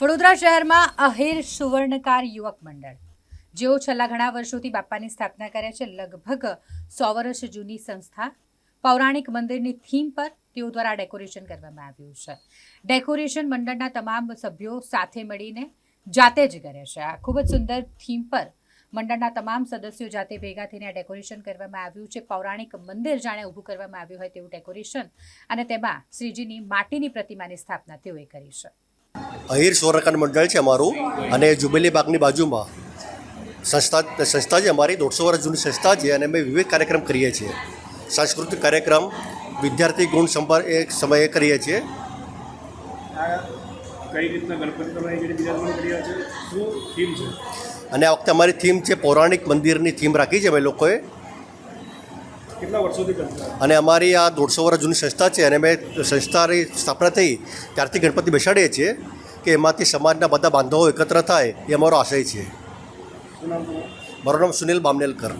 વડોદરા શહેરમાં અહેર સુવર્ણકાર યુવક મંડળ. જેઓ છેલ્લા ઘણા વર્ષોથી બાપાની સ્થાપના કરે છે, લગભગ સો વર્ષ જૂની સંસ્થા. પૌરાણિક મંદિરની થીમ પર તેઓ દ્વારા ડેકોરેશન કરવામાં આવ્યું છે. ડેકોરેશન મંડળના તમામ સભ્યો સાથે મળીને જાતે જ કરે છે. આ ખૂબ જ સુંદર થીમ પર મંડળના તમામ સદસ્યો જાતે ભેગા થઈને આ ડેકોરેશન કરવામાં આવ્યું છે. પૌરાણિક મંદિર જાણે ઊભું કરવામાં આવ્યું હોય તેવું ડેકોરેશન અને તેમાં શ્રીજીની માટીની પ્રતિમાની સ્થાપના તેઓએ કરી છે. અહીર સ્વરકાંડ મંડળ છે અમારું અને જુબેલી બાગની બાજુમાં. સંસ્થા સંસ્થા છે અમારી દોઢસો વર્ષ જૂની સંસ્થા છે અને અમે વિવિધ કાર્યક્રમ કરીએ છીએ. સાંસ્કૃતિક કાર્યક્રમ વિદ્યાર્થી ગુણ સંભાળ એ સમયે કરીએ છીએ. કઈ રીતના ગણપતિ તમે કર્યા છે? શું થીમ છે? અને આ વખતે અમારી થીમ છે પૌરાણિક મંદિરની થીમ રાખી છે અમે લોકોએ. કેટલા વર્ષોથી અને અમારી આ દોઢસો વર્ષ જૂની સંસ્થા છે અને અમે સંસ્થાની સ્થાપના થઈ ત્યારથી ગણપતિ બેસાડીએ છીએ. કે એમાંથી સમાજના બધા બાંધવો એકત્ર થાય એ અમારો આશય છે. મારું નામ સુનિલ બામનેલકર.